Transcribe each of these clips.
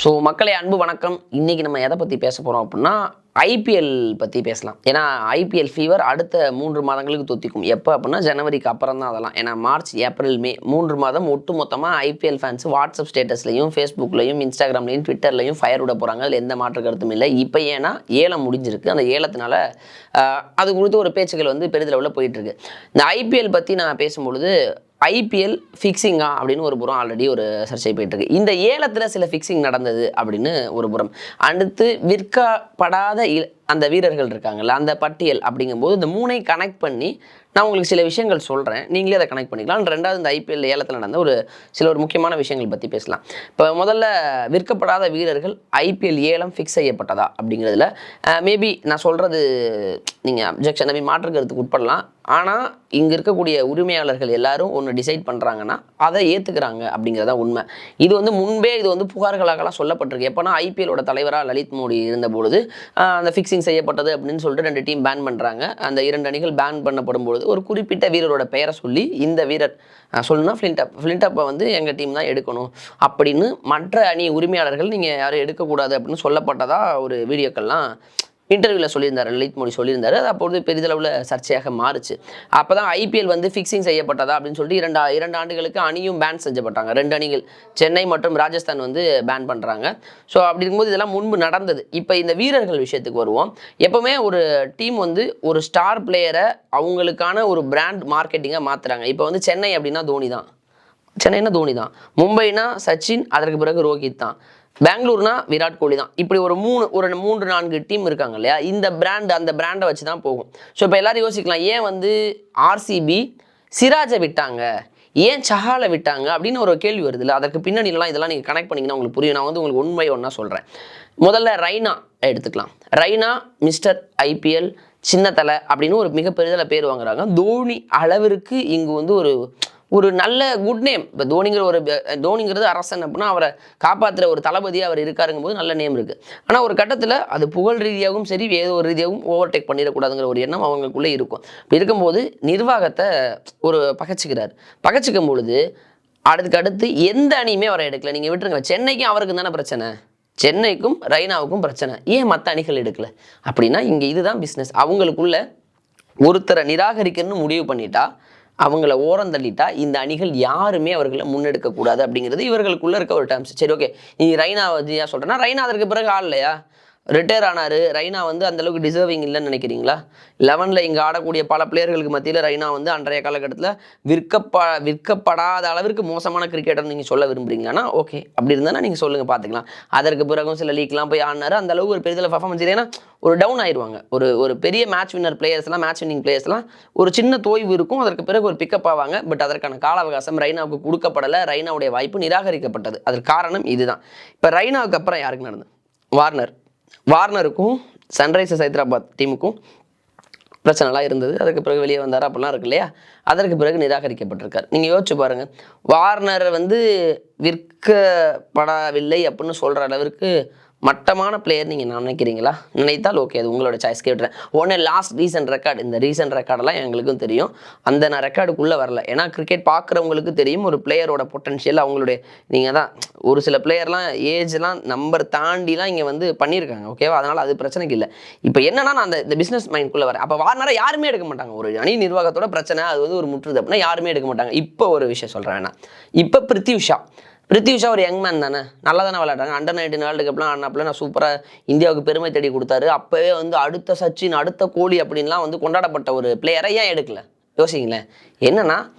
So மக்களை அன்பு வணக்கம். இன்னைக்கு நம்ம எதை பற்றி பேச போகிறோம் அப்படின்னா ஐபிஎல் பற்றி பேசலாம். ஏன்னா ஐபிஎல் ஃபீவர் அடுத்த மூன்று மாதங்களுக்கு தொத்திக்கும். எப்போ அப்படின்னா ஜனவரிக்கு அப்புறம் தான் அதெல்லாம். ஏன்னா மார்ச் ஏப்ரல் மே மூன்று மாதம் ஒட்டு மொத்தமாக ஐபிஎல் ஃபேன்ஸ் வாட்ஸ்அப் ஸ்டேட்டஸ்லையும் ஃபேஸ்புக்லையும் இன்ஸ்டாகிராம்லையும் ட்விட்டர்லையும் ஃபயர் விட போகிறாங்க அதில் எந்த மாற்று கருத்தும் இல்லை. இப்போ ஏன்னா ஏலம் முடிஞ்சிருக்கு. அந்த ஏலத்தினால அது குறித்து ஒரு பேச்சுக்கள் வந்து பெரிதளவில் போயிட்டுருக்கு இந்த ஐபிஎல் பற்றி நான் பேசும்பொழுது ஐபிஎல் ஃபிக்ஸிங்கா அப்படின்னு ஒரு புறம் ஆல்ரெடி ஒரு சர்ச்சை போயிட்டு இருக்கு இந்த ஏலத்தில் சில ஃபிக்ஸிங் நடந்தது அப்படின்னு ஒரு புறம். அடுத்து விற்கப்படாத இ- அந்த வீரர்கள் இருக்காங்கல்ல அந்த பட்டியல் அப்படிங்கும்போது இந்த மூணை கனெக்ட் பண்ணி நான் உங்களுக்கு சில விஷயங்கள் சொல்கிறேன் நீங்களே அதை கனெக்ட் பண்ணிக்கலாம். ரெண்டாவது இந்த ஐபிஎல் ஏலத்தில் நடந்த ஒரு சில ஒரு முக்கியமான விஷயங்கள் பற்றி பேசலாம். இப்போ முதல்ல விற்கப்படாத வீரர்கள் ஐபிஎல் ஏலம் ஃபிக்ஸ் செய்யப்பட்டதா அப்படிங்கிறதுல மேபி நான் சொல்கிறது நீங்கள் அப்ஜெக்ஷன் நம்பி மாற்று கருத்துக்கு உட்படலாம். ஆனால் இங்கே இருக்கக்கூடிய உரிமையாளர்கள் எல்லாரும் ஒன்று டிசைட் பண்ணுறாங்கன்னா அதை ஏற்றுக்கிறாங்க அப்படிங்கிறதா உண்மை. இது வந்து முன்பே இது வந்து புகார்களாகலாம் சொல்லப்பட்டிருக்கு. எப்போனா ஐபிஎலோட தலைவராக லலித் மோடி இருந்த பொழுது அந்த ஃபிக்ஸிங் செய்யப்பட்டது அப்படின்னு சொல்லிட்டு ரெண்டு டீம் பேன் பண்ணுறாங்க அந்த இரண்டு அணிகள் பேன் பண்ணப்படும் பொழுது ஒரு குறிப்பிட்ட வீரரோட பெயரை சொல்லி இந்த வீரர் ஆஹ், சொல்லணும்னா ஃப்ளின்டப் ஃப்ளின்டப்பை வந்து எங்கள் டீம் தான் எடுக்கணும் அப்படின்னு மற்ற அணி உரிமையாளர்கள் நீங்கள் யாரும் எடுக்கக்கூடாது அப்படின்னு சொல்லப்பட்டதாக ஒரு வீடியோக்கள்லாம் இன்டர்வியூவில் சொல்லியிருந்தார் லலித் மோடி சொல்லியிருந்தாரு. அது அப்பொழுது பெரிதளவில் சர்ச்சையாக மாறுச்சு. அப்போ தான் ஐபிஎல் வந்து ஃபிக்ஸிங் செய்யப்பட்டதா அப்படின்னு சொல்லிட்டு இரண்டு இரண்டு ஆண்டுகளுக்கு அணியும் பேன் செஞ்சப்பட்டாங்க. ரெண்டு அணிகள் சென்னை மற்றும் ராஜஸ்தான் வந்து பேன் பண்ணுறாங்க ஸோ அப்படி இருக்கும்போது இதெல்லாம் முன்பு நடந்தது. இப்போ இந்த வீரர்கள் விஷயத்துக்கு வருவோம். எப்போவுமே ஒரு டீம் வந்து ஒரு ஸ்டார் பிளேயரை அவங்களுக்கான ஒரு பிராண்ட் மார்க்கெட்டிங்காக மாற்றுறாங்க இப்போ வந்து சென்னை அப்படின்னா தோனி தான் சென்னைனா தோனி தான் மும்பைனா சச்சின் அதற்கு பிறகு ரோஹித் தான். பெங்களூர்னா விராட் கோலி தான். இப்படி ஒரு மூணு ஒரு மூன்று நான்கு டீம் இருக்காங்க இல்லையா? இந்த பிராண்ட் அந்த பிராண்டை வச்சு தான் போகும். ஸோ இப்போ எல்லாரும் யோசிக்கலாம் ஏன் வந்து ஆர்சிபி சிராஜை விட்டாங்க? ஏன் சஹாலை விட்டாங்க? அப்படின்னு ஒரு கேள்வி வருது இல்லை? அதற்கு பின்னணிலாம் இதெல்லாம் நீங்கள் கனெக்ட் பண்ணிங்கன்னா உங்களுக்கு புரியும். நான் வந்து உங்களுக்கு உண்மை ஒன்றா சொல்கிறேன் முதல்ல ரைனா எடுத்துக்கலாம். ரைனா மிஸ்டர் ஐபிஎல் சின்ன தலை அப்படின்னு ஒரு மிக பெரிதல பேர் வாங்குறாங்க. தோனி அளவிற்கு இங்கு வந்து ஒரு ஒரு நல்ல குட் நேம் இப்போ தோனிங்கிற ஒரு தோனிங்கிறது அரசன் அப்படின்னா அவரை காப்பாற்றுற ஒரு தளபதியாக அவர் இருக்காருங்கும் போது நல்ல நேம் இருக்குது ஆனால் ஒரு கட்டத்தில் அது புகழ் ரீதியாகவும் சரி ஏதோ ஒரு ரீதியாகவும் ஓவர்டேக் பண்ணிடக்கூடாதுங்கிற ஒரு எண்ணம் அவங்களுக்குள்ளே இருக்கும். இப்படி இருக்கும்போது நிர்வாகத்தை ஒரு பகச்சிக்கிறார். பகச்சிக்கும் பொழுது அடுத்துக்கு அடுத்து எந்த அணியுமே அவரை எடுக்கல. நீங்கள் விட்டுருங்க. சென்னைக்கும் அவருக்கு தானே பிரச்சனை? சென்னைக்கும் ரெய்னாவுக்கும் பிரச்சனை. ஏன் மற்ற அணிகள் எடுக்கல? அப்படின்னா இங்கே இதுதான் பிஸ்னஸ் அவங்களுக்குள்ள ஒருத்தரை நிராகரிக்கணும்னு முடிவு பண்ணிட்டா அவங்கள ஓரம் தள்ளிட்டா இந்த அணிகள் யாருமே அவர்களை முன்னெடுக்க கூடாது அப்படிங்கிறது இவர்களுக்குள்ள இருக்க ஒரு டேர்ம்ஸ் சரி ஓகே நீ ரைனா வதியா சொல்றேன்னா ரைனா அதற்கு பிறகு ஆடலையா? ரிட்டையர் ஆனார். ரைனா வந்து அந்தளவுக்கு டிசர்விங் இல்லைன்னு நினைக்கிறீங்களா? லெவனில் இங்கே ஆடக்கூடிய பல பிளேயர்களுக்கு மத்தியில் ரைனா வந்து அன்றைய காலகட்டத்தில் விற்கப்ப விற்கப்படாத அளவிற்கு மோசமான கிரிக்கெட்டர் நீங்கள் சொல்ல விரும்புறீங்கன்னா ஓகே அப்படி இருந்தால் நீங்கள் சொல்லுங்கள் பார்த்துக்கலாம் அதற்கு பிறகும் சில லீக்லாம் போய் ஆடினார். அந்த அளவுக்கு ஒரு பெரிய பர்ஃபார்மன்ஸ் இல்லைன்னா ஒரு டவுன் ஆயிடுவாங்க ஒரு ஒரு பெரிய மேட்ச் வின்னர் பிளேயர்ஸ்லாம் மேட்ச் வின்னிங் பிளேயர்ஸ்லாம் ஒரு சின்ன தோய்வு இருக்கும். அதற்கு பிறகு ஒரு பிக்கப் ஆவாங்க. பட் அதற்கான கால அவகாசம் ரைனாவுக்கு கொடுக்கப்படலை. ரைனாவுடைய வாய்ப்பு நிராகரிக்கப்பட்டது. அதற்கு காரணம் இதுதான். இப்போ ரைனாவுக்கு அப்புறம் யாருக்கு நடந்தது? வார்னர். வார்னருக்கும் சன்ரைசர்ஸ் ஹைதராபாத் டீமுக்கும் பிரச்சனைலாம் இருந்தது. அதுக்கு பிறகு வெளியே வந்தார். அப்படிலாம் இருக்கு இல்லையா? அதற்கு பிறகு நிராகரிக்கப்பட்டிருக்கார். நீங்கள் யோசிச்சு பாருங்கள் வார்னர் வந்து விற்கப்படவில்லை அப்படின்னு சொல்கிற அளவிற்கு மட்டமான பிளேயர் நீங்கள் நினைக்கிறீங்களா? நினைத்தால் ஓகே அது உங்களோட சாய்ஸ் கேட்டுறேன். ஒன்று லாஸ்ட் ரீசன்ட் ரெக்கார்டு இந்த ரீசன்ட் ரெக்கார்டெல்லாம் எங்களுக்கும் தெரியும். அந்த நான் ரெக்கார்டுக்குள்ளே வரல. ஏன்னா கிரிக்கெட் பார்க்குறவங்களுக்கு தெரியும் ஒரு பிளேயரோட பொட்டன்ஷியல் அவங்களுடைய நீங்கள் தான் ஒரு சில பிளேயர்லாம் ஏஜ்லாம் நம்பர் தாண்டிலாம் இங்கே வந்து பண்ணியிருக்காங்க ஓகேவா அதனால் அது பிரச்சனைக்கு இல்லை. இப்போ என்னன்னா நான் அந்த இந்த பிஸ்னஸ் மைண்ட்குள்ளே வரேன். அப்போ வார்னரை யாருமே எடுக்க மாட்டாங்க. ஒரு அணி நிர்வாகத்தோட பிரச்சனை அது வந்து ஒரு முற்றுது அப்படின்னா யாருமே எடுக்க மாட்டாங்க. இப்போ ஒரு விஷயம் சொல்கிறேன் வேணா இப்போ பிருத்தி உஷா உஷா ஒரு யங் மேன் தானே. நல்லா தானே விளையாடுறாங்க. அண்டர் நைன்டீன் வேர்ல்டு கப்லாம் ஆடினாப்புல நான் சூப்பராக இந்தியாவுக்கு பெருமை தேடி கொடுத்தாரு. அப்போவே வந்து அடுத்த சச்சின் அடுத்த கோலி அப்படின்லாம் வந்து கொண்டாடப்பட்ட ஒரு பிளேயரை ஏன் எடுக்கல? யோசிங்களேன். என்னன்னா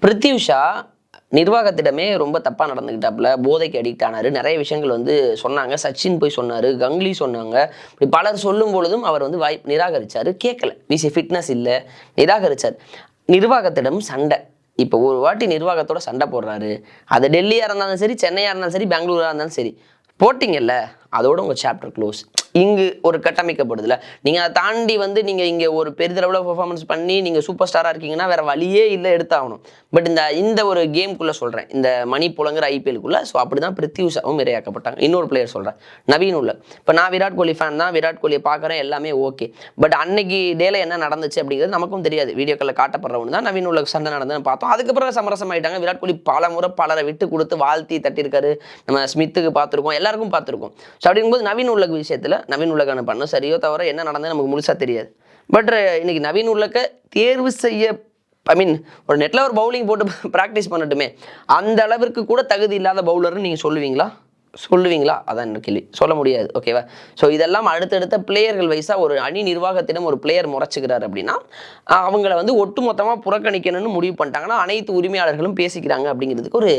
பிருத்தி உஷா நிர்வாகத்திடமே ரொம்ப தப்பாக நடந்துக்கிட்டாப்புல போதைக்கு அடிக்ட் ஆனார். நிறைய விஷயங்கள் வந்து சொன்னாங்க. சச்சின் போய் சொன்னார். கங்குலி சொன்னாங்க. இப்படி பலர் சொல்லும் பொழுதும் அவர் வந்து வாய்ப்பு நிராகரிச்சார். கேட்கல. விசி ஃபிட்னஸ் இல்லை. நிராகரிச்சார். நிர்வாகத்திடம் சண்டை. இப்போ ஒரு வாட்டி நிர்வாகத்தோட சண்டை போடுறாரு. அது டெல்லியாக இருந்தாலும் சரி சென்னையாக இருந்தாலும் சரி பெங்களூராக இருந்தாலும் சரி. போட்டிங்கல்ல? அதோட உங்கள் சாப்டர் க்ளோஸ் இங்கு ஒரு கட்டமைக்கப்படுதுல. நீங்கள் அதை தாண்டி வந்து நீங்கள் இங்கே ஒரு பெரிதளவில் பெர்ஃபார்மன்ஸ் பண்ணி நீங்கள் சூப்பர் ஸ்டாராக இருக்கீங்கன்னா வேறு வழியே இல்லை எடுத்தாகணும். பட் இந்த இந்த ஒரு கேம்குள்ளே சொல்கிறேன் இந்த மணி புலங்கிற ஐபிஎல்குள்ளே ஸோ அப்படி தான் பிருத்வி இரையாக்கப்பட்டாங்க. இன்னொரு பிளேயர் சொல்கிறேன் நவீன் உள்ள. இப்போ நான் விராட் கோலி ஃபேன் தான். விராட் கோலியை பார்க்குறேன். எல்லாமே ஓகே பட் அன்னைக்கு டேல என்ன நடந்துச்சு அப்படிங்கிறது நமக்கும் தெரியாது. வீடியோக்களில் காட்டப்படுற ஒன்று தான் நவீன் உள்ள சண்டை நடந்ததுன்னு பார்த்தோம். அதுக்கப்புறம் சமரசம் ஆயிட்டாங்க விராட் கோலி பல முறை பலரை விட்டு கொடுத்து வாழ்த்தி தட்டியிருக்காரு. நம்ம ஸ்மித்துக்கு பார்த்துருக்கோம். எல்லாருக்கும் பார்த்துருக்கோம். ஸோ அப்படிங்கும்போது நவீன் உலக விஷயத்தில் நவீன் உலகான பண்ண சரியோ தவிர என்ன நடந்தது நமக்கு முழுசாக தெரியாது. பட் இன்னைக்கு நவீன் உலக தேர்வு செய்ய ஐ மீன் ஒரு நெட்டில் ஒரு பவுலிங் போட்டு ப்ராக்டிஸ் பண்ணட்டுமே. அந்த அளவிற்கு கூட தகுதி இல்லாத பவுலர்னு நீங்கள் சொல்லுவீங்களா? சொல்லுவீங்களா? அதான் கேள்வி. சொல்ல முடியாது. ஓகேவா ஸோ இதெல்லாம் அடுத்தடுத்த பிளேயர்கள் வைஸாக ஒரு அணி நிர்வாகத்திடம் ஒரு பிளேயர் முறைச்சிக்கிறார் அப்படின்னா அவங்கள வந்து ஒட்டுமொத்தமாக புறக்கணிக்கணும்னு முடிவு பண்ணிட்டாங்கன்னா அனைத்து உரிமையாளர்களும் பேசிக்கிறாங்க அப்படிங்கிறதுக்கு ஒரு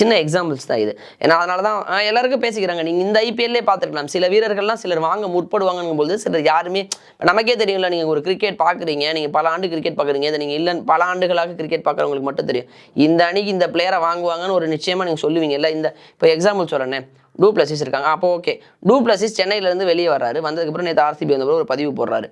சின்ன எக்ஸாம்பிள்ஸ் தான் இது. ஏன்னா அதனால தான் எல்லாருக்கும் பேசிக்கிறாங்க. நீங்கள் இந்த ஐபிஎல்லே பார்த்துருக்கலாம். சில வீரர்கள்லாம் சிலர் வாங்க முற்படுவாங்கங்கும் போது சிலர் யாருமே நமக்கே தெரியும்ல நீங்கள் ஒரு கிரிக்கெட் பார்க்குறீங்க நீங்கள் பல ஆண்டு கிரிக்கெட் பார்க்குறீங்க இதை நீங்கள் இல்லை பல ஆண்டுகளாக கிரிக்கெட் பார்க்குறவங்களுக்கு மட்டும் தெரியும். இந்த அணிக்கு இந்த பிளேயரை வாங்குவாங்கன்னு ஒரு நிச்சயமாக நீங்கள் சொல்லுவீங்கல்ல இந்த இப்போ எக்ஸாம்பிள் சொல்கிறேன்னே டூ பிளஸிஸ் இருக்காங்க. அப்போ ஓகே டூ பிளஸிஸ் சென்னையிலேருந்து வெளியே வர்றாரு. வந்ததுக்கப்புறம் நேற்று ஆர்சிபி வந்தபோது ஒரு பதிவு போடுறாரு.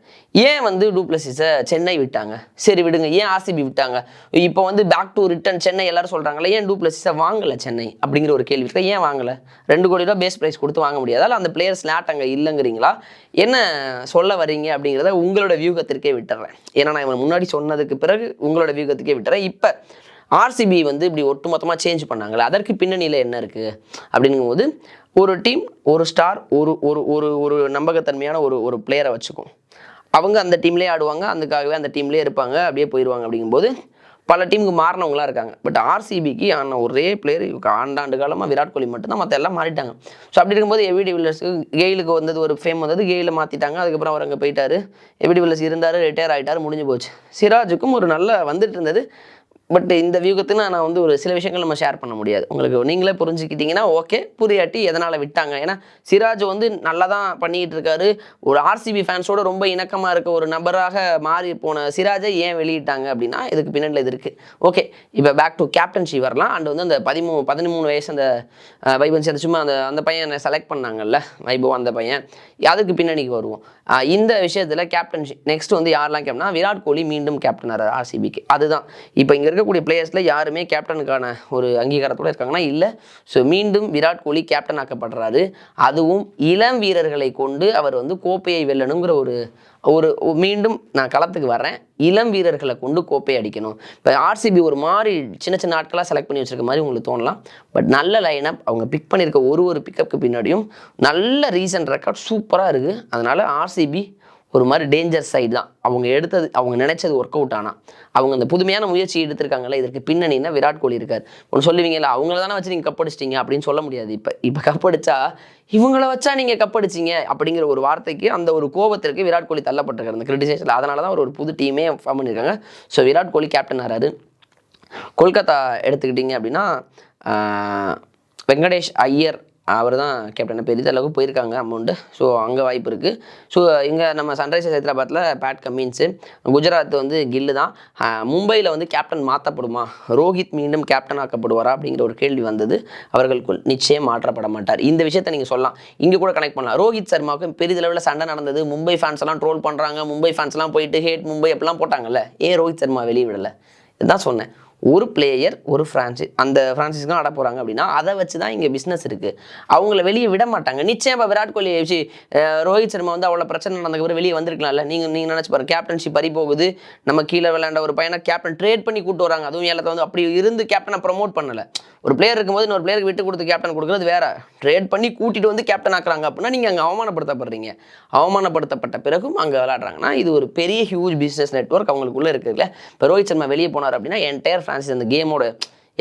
ஏன் வந்து டூ பிளஸிஸை சென்னை விட்டாங்க? சரி விடுங்க. ஏன் ஆர்சிபி விட்டாங்க? இப்போ வந்து பேக் டு ரிட்டர்ன் சென்னை எல்லாரும் சொல்கிறாங்களே ஏன் டூ பிளஸிஸை வாங்கலை சென்னை? அப்படிங்கிற ஒரு கேள்வி இருக்கா. ஏன் வாங்கலை? ரெண்டு கோடி ரூபா பேஸ் ப்ரைஸ் கொடுத்து வாங்க முடியாதால அந்த பிளேயர் ஸ்லாட் அங்கே இல்லைங்கிறீங்களா? என்ன சொல்ல வரீங்க அப்படிங்கிறத உங்களோட வியூகத்திற்கே விட்டுறேன். ஏன்னா நான் இவன் முன்னாடி சொன்னதுக்கு பிறகு உங்களோட வியூகத்துக்கே விட்டுறேன். இப்போ ஆர்சிபி வந்து இப்படி ஒட்டுமொத்தமாக சேஞ்ச் பண்ணாங்களே அதற்கு பின்னணியில் என்ன இருக்குது அப்படிங்கும்போது ஒரு டீம் ஒரு ஸ்டார் ஒரு ஒரு ஒரு ஒரு நம்பகத்தன்மையான ஒரு ஒரு பிளேயரை வச்சுக்கும். அவங்க அந்த டீம்லேயே ஆடுவாங்க அதுக்காகவே அந்த டீம்லேயே இருப்பாங்க அப்படியே போயிடுவாங்க அப்படிங்கும்போது பல டீமுக்கு மாறினவங்களாம் இருக்காங்க. பட் ஆர்சிபிக்கு ஆன ஒரே பிளேயர் ஆண்டாண்டு காலமாக விராட் கோலி மட்டும்தான் மற்ற எல்லாம் மாறிட்டாங்க. ஸோ அப்படி இருக்கும்போது எவிடி வில்லர்ஸுக்கு கெயிலுக்கு வந்தது ஒரு ஃபேம் வந்தது கெயில மாற்றிட்டாங்க அதுக்கப்புறம் அவர் அங்கே போயிட்டார். எவிடி வில்லர்ஸ் இருந்தார் ரிட்டையர் ஆகிட்டார் முடிஞ்சு போச்சு. சிராஜுக்கும் ஒரு நல்ல வந்துட்டு இருந்தது. பட் இந்த வியூகத்துக்கு நான் வந்து ஒரு சில விஷயங்கள் நம்ம ஷேர் பண்ண முடியாது. உங்களுக்கு நீங்களே புரிஞ்சுக்கிட்டீங்கன்னா ஓகே. புரியாட்டி எதனால் விட்டாங்க? ஏன்னா சிராஜ் வந்து நல்லா தான் பண்ணிக்கிட்டு இருக்காரு ஒரு ஆர்சிபி ஃபேன்ஸோட ரொம்ப இணக்கமாக இருக்க ஒரு நபராக மாறி போன சிராஜை ஏன் வெளியிட்டாங்க அப்படின்னா இதுக்கு பின்னாடி இது இருக்குது ஓகே இப்போ பேக் டு கேப்டன்ஷி வரலாம். அண்ட் வந்து அந்த பதிமூணு பதிமூணு வயசு அந்த அஹ், வைபன்சி அந்த சும்மா அந்த அந்த பையனை செலக்ட் பண்ணாங்கல்ல வைபவ் அந்த பையன். அதுக்கு பின்னணிக்கு வருவோம். இந்த விஷயத்தில் கேப்டன்ஷி நெக்ஸ்ட் வந்து யாரெல்லாம் கேப்டனா விராட் கோலி மீண்டும் கேப்டனர் ஆர்சிபிக்கு அதுதான். இப்போ இங்கே இருக்கக்கூடிய பிளேயர்ஸில் யாருமே கேப்டனுக்கான ஒரு அங்கீகாரத்தோட இருக்காங்கன்னா இல்லை. ஸோ மீண்டும் விராட் கோலி கேப்டன் ஆக்கப்படுறாரு. அதுவும் இளம் வீரர்களை கொண்டு அவர் வந்து கோப்பையை வெல்லணுங்கிற ஒரு ஒரு மீண்டும் நான் களத்துக்கு வரேன் இளம் வீரர்களை கொண்டு கோப்பை அடிக்கணும். இப்போ ஆர்சிபி ஒரு மாதிரி சின்ன சின்ன ஆட்களாக செலக்ட் பண்ணி வச்சிருக்க மாதிரி உங்களுக்கு தோணலாம். பட் நல்ல லைனப் அவங்க பிக் பண்ணியிருக்க ஒரு ஒரு பிக்கப்புக்கு பின்னாடியும் நல்ல ரீசன்ட் ரெக்கார்ட் சூப்பராக இருக்குது அதனால் ஆர்சிபி ஒரு மாதிரி டேஞ்சர் சைடு தான். அவங்க எடுத்தது அவங்க நினைச்சது ஒர்க் அவுட் ஆனால் அவங்க அந்த புதுமையான முயற்சி எடுத்திருக்காங்கல்ல இதற்கு பின்னணின்னா விராட் கோலி இருக்கார். ஒன்று சொல்லுவீங்களா அவங்கள தானே வச்சு நீங்கள் கப்படிச்சிட்டிங்க அப்படின்னு சொல்ல முடியாது. இப்போ இப்போ கப்படிச்சா இவங்கள வச்சா நீங்கள் கப்படிச்சிங்க அப்படிங்கிற ஒரு வார்த்தைக்கு அந்த ஒரு கோபத்திற்கு விராட் கோலி தள்ளப்பட்டிருக்காரு. அந்த கிரிட்டிசேஷன் அதனால தான் ஒரு புது டீமே ஃபார்ம் பண்ணியிருக்காங்க. ஸோ விராட் கோலி கேப்டன் ஆறாரு. கொல்கத்தா எடுத்துக்கிட்டிங்க அப்படின்னா வெங்கடேஷ் ஐயர் அவர் தான் கேப்டன் பெரிதளவுக்கு போயிருக்காங்க அமௌண்ட்டு ஸோ அங்கே வாய்ப்பு இருக்குது ஸோ இங்கே நம்ம சன்ரைசர்ஸ் ஹைதராபாத்தில் பேட் கம்மின்ஸு குஜராத் வந்து கில்லு தான். மும்பையில் வந்து கேப்டன் மாற்றப்படுமா ரோஹித் மீண்டும் கேப்டன் ஆக்கப்படுவாரா? அப்படிங்கிற ஒரு கேள்வி வந்தது. அவர்களுக்குள் நிச்சயம் மாற்றப்பட மாட்டார். இந்த விஷயத்தை நீங்கள் சொல்லலாம். இங்கே கூட கனெக்ட் பண்ணலாம். ரோஹித் சர்மாவுக்கு பெரிதளவில் சண்டை நடந்தது. மும்பை ஃபேன்ஸ் எல்லாம் ட்ரோல் பண்ணுறாங்க மும்பை ஃபேன்ஸ்லாம் போயிட்டு ஹேட் மும்பை அப்படிலாம் போட்டாங்கல்ல. ஏன் ரோஹித் சர்மா வெளியே விடலை? இதுதான் சொன்னேன். ஒரு பிளேயர் ஒரு ஃப்ரான்ச்சைஸ் அந்த ஃப்ரான்ச்சைஸ்க்கு ஆட போகிறாங்க அப்படின்னா அதை வச்சு தான் இங்கே பிஸ்னஸ் இருக்குது அவங்கள வெளியே விட மாட்டாங்க. நிச்சயமாக விராட் கோலி சி ரோஹித் சர்மா வந்து அவ்வளோ பிரச்சனை நடந்ததுக்கப்புறம் வெளியே வந்திருக்கலாம்ல. நீங்கள் நீங்கள் நினச்சி பாருங்க கேப்டன்ஷிப் பறி போகுது. நம்ம கீழே விளையாண்ட ஒரு பையனை கேப்டன் ட்ரேட் பண்ணி கூட்டு வராங்க. அதுவும் ஏலத்தை வந்து அப்படி இருந்து கேப்டனை ப்ரமோட் பண்ணலை. ஒரு பிளேயர் இருக்கும்போது இன்னொரு பிளேயருக்கு விட்டு கொடுத்து கேப்டன் கொடுக்குறது வேற. ட்ரேட் பண்ணி கூட்டிட்டு வந்து கேப்டன் ஆக்குறாங்க அப்படின்னா நீங்கள் அங்கே அவமானப்படுத்தப்படுறீங்க. அவமானப்படுத்தப்பட்ட பிறகும் அங்கே விளையாடுறாங்கன்னா இது ஒரு பெரிய ஹியூஜ் பிஸ்னஸ் நெட்வொர்க் அவங்களுக்குள்ள இருக்குல்ல இப்போ ரோஹித் சர்மா வெளியே போனார் அப்படின்னா என்டையர் ஃப்ரான்சிஸ் அந்த கேமோட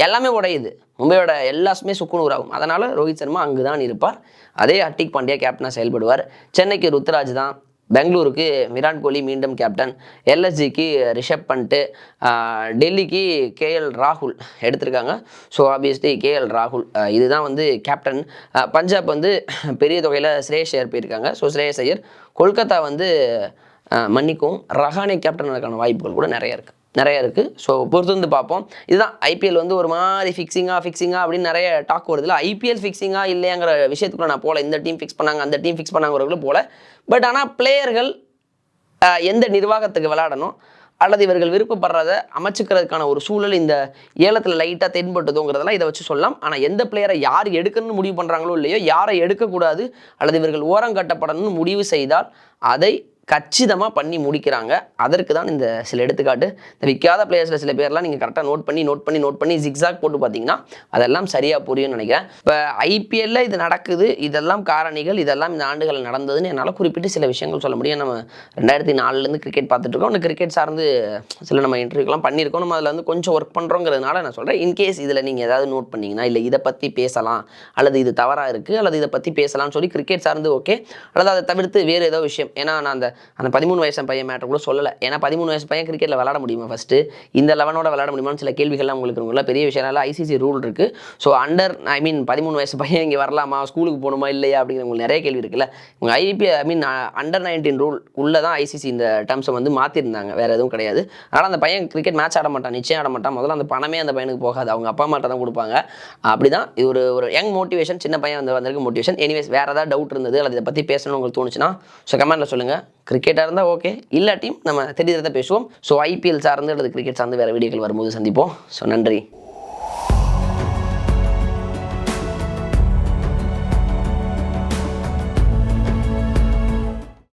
எல்லாமே உடையுது. மும்பையோட எல்லாமே சுக்குநூறாகும். அதனால ரோஹித் சர்மா அங்கு தான் இருப்பார். அதே ஹர்டிக் பாண்டியா கேப்டனாக செயல்படுவார். சென்னைக்கு ருத்ராஜ் தான். பெங்களூருக்கு விராட் கோலி மீண்டும் கேப்டன் எல்எஸ்ஜிக்கு ரிஷப் பண்ணிட்டு டெல்லிக்கு கேஎல் ராகுல் எடுத்திருக்காங்க. ஸோ ஆப்வியஸ்லி கேஎல் ராகுல் இதுதான் வந்து கேப்டன் பஞ்சாப் வந்து பெரிய தொகையில் ஸ்ரேஷ் ஐயர் போயிருக்காங்க ஸோ ஸ்ரேஷ் ஐயர் கொல்கத்தா வந்து மன்னிக்கும் ரஹானே கேப்டன் வாய்ப்புகள் கூட நிறைய இருக்குது நிறைய இருக்குது ஸோ பொறுத்து வந்து பார்ப்போம். இதுதான் ஐபிஎல் வந்து ஒரு மாதிரி ஃபிக்ஸிங்காக ஃபிக்ஸிங்காக அப்படின்னு நிறைய டாக் வருது இல்லை? ஐபிஎல் ஃபிக்ஸிங்காக இல்லையாங்கிற விஷயத்துக்குள்ள நான் போகல. இந்த டீம் ஃபிக்ஸ் பண்ணாங்க அந்த டீம் ஃபிக்ஸ் பண்ணாங்கிறவங்களும் போல பட் ஆனால் பிளேயர்கள் எந்த நிர்வாகத்துக்கு விளையாடணும் அல்லது இவர்கள் விருப்பப்படுறத அமைச்சுக்கிறதுக்கான ஒரு சூழல் இந்த ஏலத்தில் லைட்டாக தென்பட்டுதுங்கிறதெல்லாம் இதை வச்சு சொல்லலாம். ஆனால் எந்த பிளேயரை யார் எடுக்கணும்னு முடிவு பண்ணுறாங்களோ இல்லையோ யாரை எடுக்கக்கூடாது அல்லது இவர்கள் ஓரம் கட்டப்படணும்னு முடிவு செய்தால் அதை கச்சிதமாக பண்ணி முடிக்கிறாங்க. அதற்கு தான் இந்த சில எடுத்துக்காட்டு. இந்த விற்காத பிளேயர்ஸில் சில பேர்லாம் நீங்கள் கரெக்டாக நோட் பண்ணி நோட் பண்ணி நோட் பண்ணி ஜிக்ஸாக் போட்டு பார்த்தீங்கன்னா அதெல்லாம் சரியாக புரியும்னு நினைக்கிறேன். இப்போ ஐபிஎல்ல இது நடக்குது. இதெல்லாம் காரணிகள் இதெல்லாம் இந்த ஆண்டுகள் நடந்ததுன்னு என்னால் குறிப்பிட்டு சில விஷயங்கள் சொல்ல முடியும். நம்ம ரெண்டாயிரத்தி நாலுலேருந்து கிரிக்கெட் பார்த்துட்ருக்கோம் இருக்கோம். கிரிக்கெட் சார்ந்து சில நம்ம இன்டர்வியூலாம் பண்ணியிருக்கோம். நம்ம அதில் வந்து கொஞ்சம் ஒர்க் பண்ணுறோங்கிறதுனால நான் சொல்கிறேன் இன்கேஸ் இதில் நீங்கள் ஏதாவது நோட் பண்ணீங்கன்னா இல்லை இதை பற்றி பேசலாம் அல்லது இது தவறாக இருக்குது அல்லது இதை பற்றி பேசலாம்னு சொல்லி கிரிக்கெட் சார்ந்து ஓகே அல்லது அதை தவிர்த்து வேறு ஏதோ விஷயம். ஏன்னா நான் அந்த அந்த பதிமூணு வயசு பையன் மேட்டர் கூட சொல்லலை. ஏன்னா பதிமூணு வயசு பையன் கிரிக்கெட்டில் விளாட முடியுமா ஃபஸ்ட்டு இந்த லெவனோட விளாட முடியுமான்னு சில கேள்விகள்லாம் உங்களுக்கு இருக்கும்ல பெரிய விஷயம். ஐசிசி ரூல் இருக்குது ஸோ அண்டர் ஐ மீன் பதிமூணு வயசு பையன் இங்கே வரலாமா? ஸ்கூலுக்கு போகணுமா? இல்லையா? அப்படிங்கிற உங்களுக்கு நிறைய கேள்வி இருக்குல்ல. உங்கள் IP I mean under nineteen rule உள்ளே தான் ஐசிசி இந்த டேர்ம்ஸை வந்து மாற்றிருந்தாங்க வேறு எதுவும் கிடையாது. அதனால் அந்த பையன் கிரிக்கெட் மேட்ச் ஆட மாட்டான். நிச்சயம் ஆட மாட்டான். முதல்ல அந்த பணமே அந்த பையனுக்கு போகாது. அவங்க அப்பா அம்மாட்ட தான் கொடுப்பாங்க. அப்படி தான் இது ஒரு ஒரு யங் மோட்டிவேஷன் சின்ன பையன் வந்து வந்திருக்கு மோட்டிவேஷன் எனிவேஸ் வேறு ஏதாவது டவுட் இருந்தது அல்லது இதை பற்றி பேசணும்னு உங்களுக்கு தோணுச்சுன்னா ஸோ கமெண்ட்டில் சொல்லுங்கள் கிரிக்கெட்டாக இருந்தால் ஓகே இல்லாட்டியும் நம்ம தெரிகிறத பேசுவோம். ஸோ ஐபிஎல் சார்ந்து அல்லது கிரிக்கெட் சார்ந்து வேறு வீடியோக்கள் வரும்போது சந்திப்போம். ஸோ நன்றி.